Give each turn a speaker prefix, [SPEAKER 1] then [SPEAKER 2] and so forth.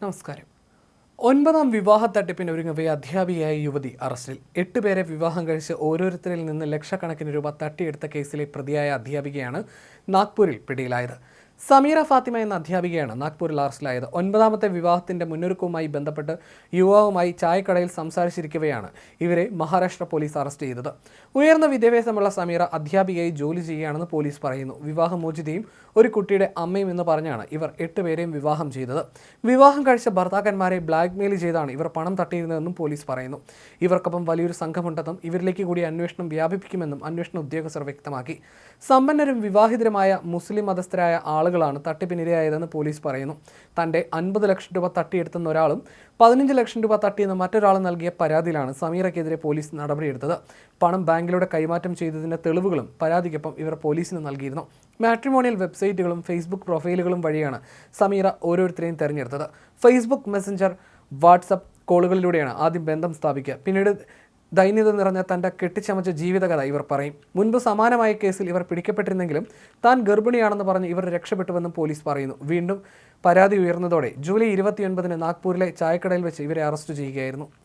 [SPEAKER 1] നമസ്കാരം. ഒൻപതാം വിവാഹ തട്ടിപ്പിന് ഒരുങ്ങവേ അധ്യാപികയായ യുവതി അറസ്റ്റിൽ. എട്ട് പേരെ വിവാഹം കഴിച്ച് ഓരോരുത്തരിൽ നിന്ന് ലക്ഷക്കണക്കിന് രൂപ തട്ടിയെടുത്ത കേസിലെ പ്രതിയായ അധ്യാപികയാണ് നാഗ്പൂരിൽ പിടിയിലായത്. സമീറ ഫാത്തിമ എന്ന അധ്യാപികയാണ് നാഗ്പൂരിൽ അറസ്റ്റിലായത്. ഒൻപതാമത്തെ വിവാഹത്തിന്റെ മുന്നൊരുക്കവുമായി ബന്ധപ്പെട്ട് യുവാവുമായി ചായക്കടയിൽ സംസാരിച്ചിരിക്കവെയാണ് ഇവരെ മഹാരാഷ്ട്ര പോലീസ് അറസ്റ്റ് ചെയ്തത്. ഉയർന്ന വിദ്യാഭ്യാസമുള്ള സമീറ അധ്യാപികയായി ജോലി ചെയ്യുകയാണെന്ന് പോലീസ് പറയുന്നു. വിവാഹമോചിതയും ഒരു കുട്ടിയുടെ അമ്മയും എന്ന് പറഞ്ഞാണ് ഇവർ എട്ടുപേരെയും വിവാഹം ചെയ്തത്. വിവാഹം കഴിച്ച ഭർത്താക്കന്മാരെ ബ്ലാക്ക്മെയിൽ ചെയ്താണ് ഇവർ പണം തട്ടിയിരുന്നതെന്നും പോലീസ് പറയുന്നു. ഇവർക്കൊപ്പം വലിയൊരു സംഘമുണ്ടെന്നും ഇവരിലേക്ക് കൂടി അന്വേഷണം വ്യാപിപ്പിക്കുമെന്നും അന്വേഷണ ഉദ്യോഗസ്ഥർ വ്യക്തമാക്കി. സമ്പന്നരും വിവാഹിതരുമായ മുസ്ലിം മതസ്ഥരായ ആളുകളാണ് തട്ടിപ്പിനിരയായതെന്ന് പോലീസ് പറയുന്നു. തന്റെ അൻപത് ലക്ഷം രൂപ തട്ടിയെടുത്തുന്ന ഒരാളും പതിനഞ്ച് ലക്ഷം രൂപ തട്ടിയെന്ന് മറ്റൊരാളും നൽകിയ പരാതിയിലാണ് സമീറയ്ക്കെതിരെ പോലീസ് നടപടിയെടുത്തത്. പണം ബാങ്കിലൂടെ കൈമാറ്റം ചെയ്തതിന്റെ തെളിവുകളും പരാതിക്കൊപ്പം ഇവർ പോലീസിന് നൽകിയിരുന്നു. മാട്രിമോണിയൽ വെബ്സൈറ്റുകളും ഫേസ്ബുക്ക് പ്രൊഫൈലുകളും വഴിയാണ് സമീറ ഓരോരുത്തരെയും തെരഞ്ഞെടുത്തത്. ഫേസ്ബുക്ക് മെസ്സഞ്ചർ വാട്സപ്പ് കോളുകളിലൂടെയാണ് ആദ്യം ബന്ധം സ്ഥാപിക്കുക. പിന്നീട് ദൈന്യത നിറഞ്ഞ തന്റെ കെട്ടിച്ചമച്ച ജീവിതകഥ ഇവർ പറയും. മുൻപ് സമാനമായ കേസിൽ ഇവർ പിടിക്കപ്പെട്ടിരുന്നെങ്കിലും താൻ ഗർഭിണിയാണെന്ന് പറഞ്ഞ് ഇവർ രക്ഷപ്പെട്ടുവെന്നും പോലീസ് പറയുന്നു. വീണ്ടും പരാതി ഉയർന്നതോടെ ജൂലൈ ഇരുപത്തിയൊൻപതിന് നാഗ്പൂരിലെ ചായക്കടയിൽ വെച്ച് ഇവരെ അറസ്റ്റ് ചെയ്യുകയായിരുന്നു.